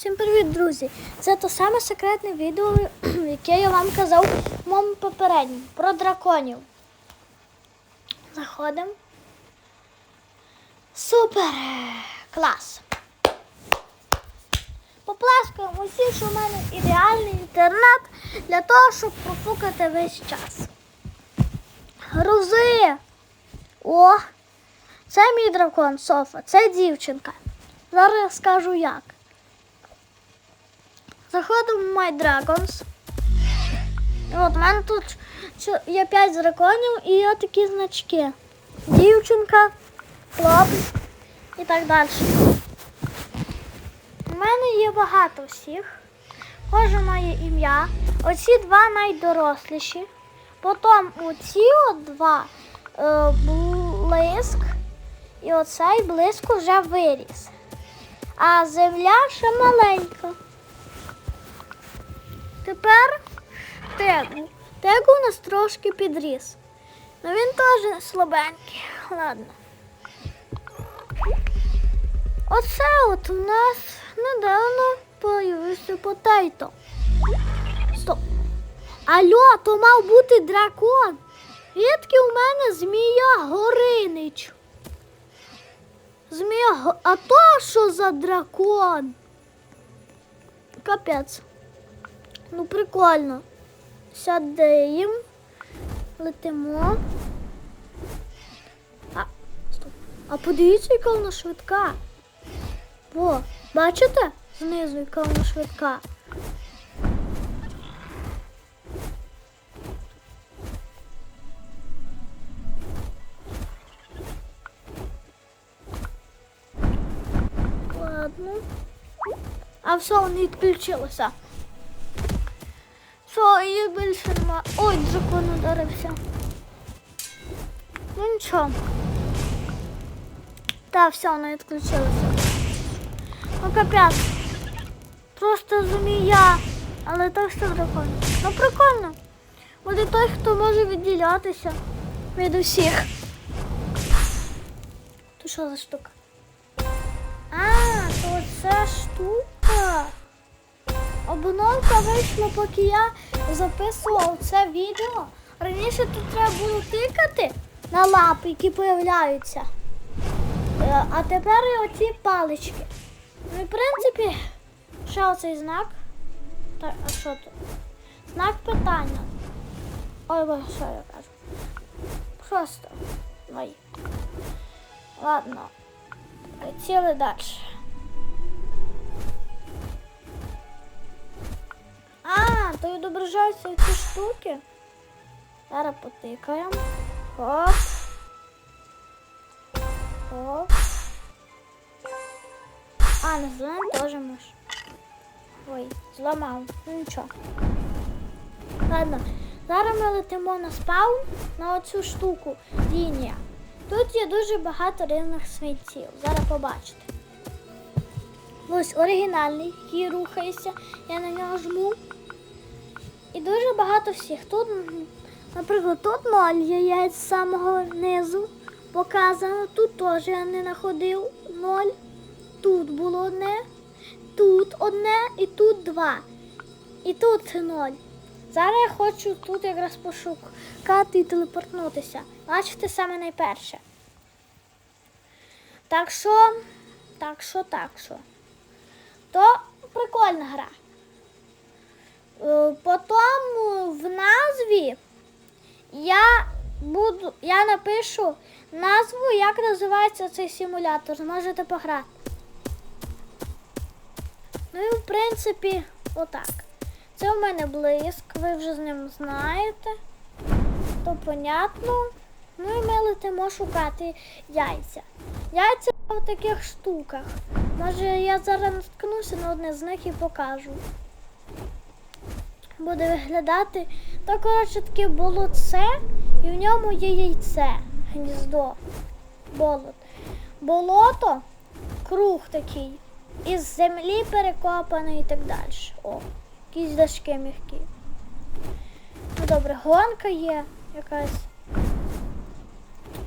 Всім привіт, друзі! Це те саме секретне відео, яке я вам казав в моєму попередньому про драконів. Заходимо. Супер! Клас! Поплескаємо усі, що в мене ідеальний інтернет для того, щоб профукати весь час. Грузи! О! Це мій дракон Софа, це дівчинка. Зараз скажу як. Заходимо в My Dragons. От у мене тут є 5 драконів і є такі значки. Дівчинка, хлопець і так далі. У мене є багато всіх. Кожен має ім'я. Оці два найдоросліші. Потім оці от два е, блиск. І оцей блиск вже виріс. А земля ще маленька. Тепер тегу. Тегу у нас трошки підріс. Ну він теж слабенький. Ладно. Оце от у нас недавно появився потейто. Стоп. Алло, то мав бути дракон. Відки у мене змія Горинич. Змія, а то що за дракон? Капець. Ну, прикольно. Сядемо, летимо. А, стоп. А подивіться, яка вона швидка. Во, бачите? Знизу, яка вона швидка. Ладно. А все, вони відключилися. Все, її більше нема. Ой, дракон ударився. Ну нічого. Так, все, вона відключилася. Ну капець. Просто змія. Але так що дракон. Ну прикольно. Буде той, хто може відділятися від усіх. То що за штука? А, то це штука. Обновка вийшла, поки я записував це відео. Раніше тут треба було тикати на лапи, які появляються. Е, А тепер і оці палички. Ну в принципі, ще оцей знак. Так, а що тут? Знак питання. Ой, боже, що я кажу? Просто. Ой. Ладно. Летіли далі. Відображаються ці штуки. Зараз потикаємо. Хоп. Хоп. А, на зелений теж можеш. Ой, зламав. Ну нічого. Ладно, зараз ми летимо на спаун на оцю штуку лінія. Тут є дуже багато різних свинців. Зараз побачите. Ось оригінальний, який рухається. Я на нього жму. І дуже багато всіх. Тут, наприклад, тут ноль яєць з самого низу показано. Тут теж я не знаходив ноль. Тут було одне, тут одне і тут два. І тут ноль. Зараз я хочу тут якраз пошукати і телепортнутися. Бачите, саме найперше. Так що, так що, так що. То прикольна гра. Е, Потім в назві я буду, я напишу назву, як називається цей симулятор. Зможете пограти. Ну і в принципі, отак. Це у мене блиск, ви вже з ним знаєте. То понятно. Ну і ми летимо шукати яйця. Яйця в таких штуках. Може я зараз наткнуся на одне з них і покажу. Буде виглядати. То, коротше, таке болотце, і в ньому є яйце, гніздо, болот. Болото, круг такий, із землі перекопаний і так далі. О, якісь дашки м'які. Ну добре, гонка є якась.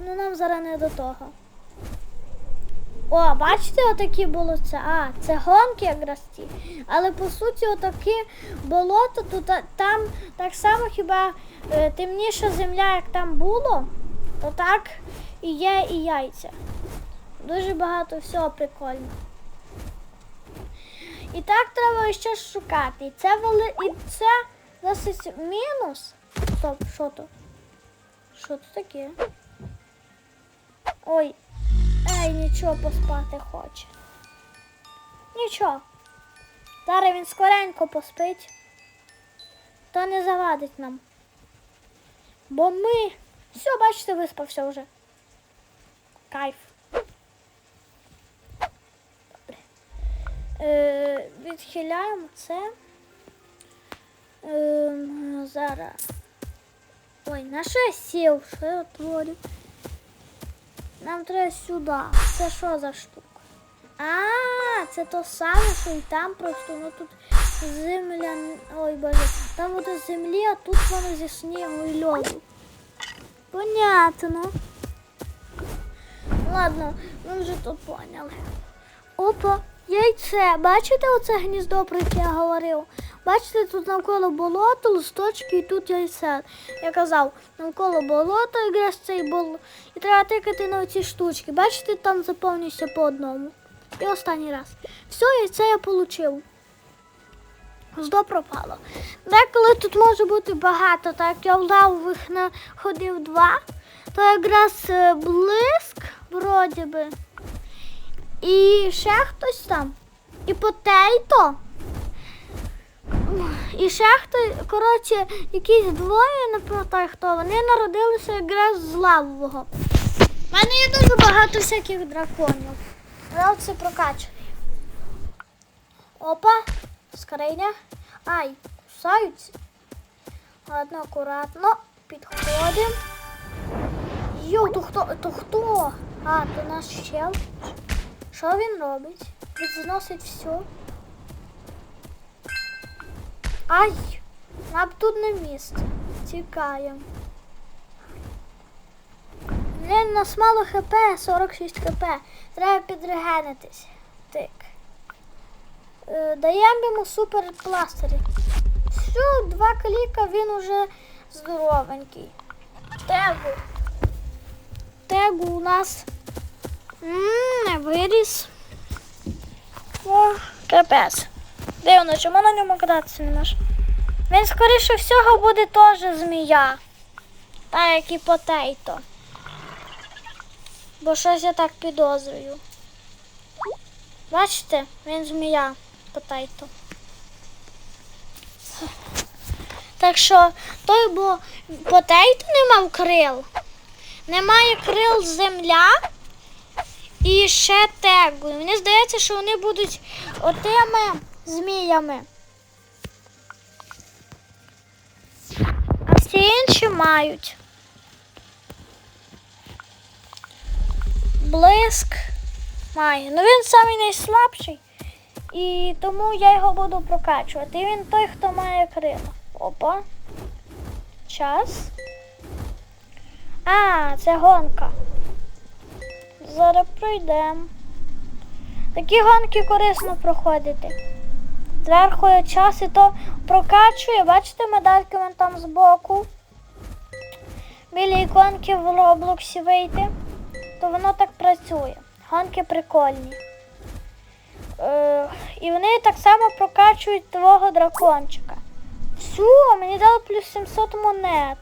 Ну нам зараз не до того. О, бачите, отакі болота. А, це гонки якраз ті. Але по суті, отакі болота, то там так само хіба е, темніша земля, як там було, то так і є і яйця. Дуже багато всього прикольно. І так треба ще шукати. І це вели... і це досить мінус. Стоп, що то? Що то таке? Ой, ей, нічого поспати хоче. Нічого. Зараз він скоренько поспить. То не завадить нам. Бо ми. Все, бачите, виспався вже. Кайф. Добре. Е, відхиляємо це. Ем, зараз. Ой, на що я сів? Що я творю? Нам треба сюди. Це що за штука? А, це то саме, що і там просто, ну тут земля. Ой боже, там буде землі, а тут воно зі снігу і льоду. Понятно. Ладно, ми вже тут поняли. Опа, яйце. Бачите оце гніздо, про яке я говорив? Бачите, тут навколо болото, листочки і тут яйце. Я казав, навколо болото якраз цей бол. І треба тикати на оці штучки. Бачите, там заповнюється по одному. І останній раз. Все, яйце я отримав. Гніздо пропало. Деколи тут може бути багато, так я в лавових ходив два, то якраз е, блиск, вроді би. І ще хтось там. І потейто. І ще хтось, коротше, якісь двоє, не хто, вони народилися якраз з лавового. У мене є дуже багато всяких драконів. Я оце прокачаний. Опа, скриня. Ай, кусаються. Ладно, акуратно. Підходимо. Йо, то хто? То хто? А, то наш чел. Що він робить? Він все. Ай! Нам тут не місце. Тікаємо. Блін, нас мало хп, 46 хп. Треба підрегенитись. Е, даємо йому супер пластирі. Все, два кліка, він уже здоровенький. Тегу. Тегу у нас м, не виріс. О, капець. Дивно, чому на ньому кататися не можна? Він, скоріше всього, буде теж змія. Так, як і потейто. Бо щось я так підозрюю. Бачите, він змія потейто. Так що той, бо потейто не мав крил. Немає крил земля і ще тегу. Мені здається, що вони будуть отими зміями. А всі інші мають. Блиск має. Ну він самий найслабший. І тому я його буду прокачувати. І він той, хто має крила. Опа. Час. А, це гонка. Зараз пройдемо. Такі гонки корисно проходити. Зверху час і то прокачує, бачите, медальки вон там збоку. Біля іконки в Роблоксі вийти, то воно так працює. Гонки прикольні. Е, і вони так само прокачують твого дракончика. Все, мені дали плюс 700 монет.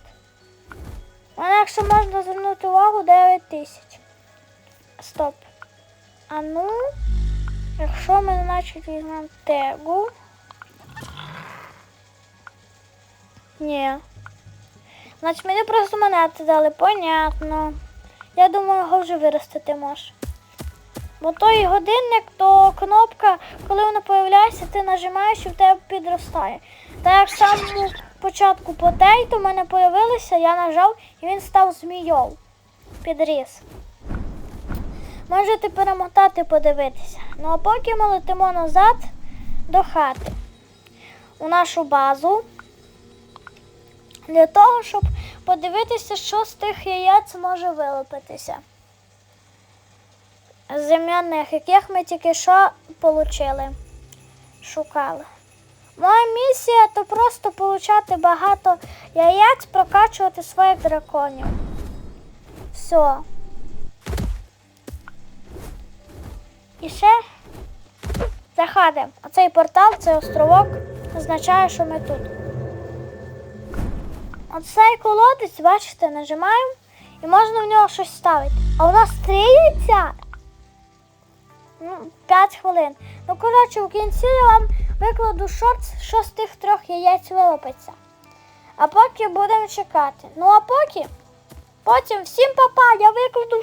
Мене, якщо можна звернути увагу, 9 тисяч. Стоп. А ну, якщо ми, значить, візьмемо тегу. Ні. Значить, мені просто монети дали, понятно. Я думаю, його вже виростити може. Бо той годинник, то кнопка, коли вона появляється, ти нажимаєш і в тебе підростає. Та як в самому початку потей, то в мене появилося, я нажав і він став змійов. Підріс. Можете перемотати, подивитися. Ну а поки ми летимо назад до хати. У нашу базу. Для того, щоб подивитися, що з тих яєць може вилупитися. Земляних, яких ми тільки що отримали. Шукали. Моя місія то просто получати багато яєць, прокачувати своїх драконів. Все. І ще заходимо. Оцей портал, цей островок означає, що ми тут. Оцей колодець, бачите, нажимаємо і можна в нього щось ставити. А воно стріється. Ну, 5 хвилин. Ну, коротше, в кінці я вам викладу шорт, що з тих трьох яєць вилопиться. А поки будемо чекати. Ну а поки, потім всім папа, я викладу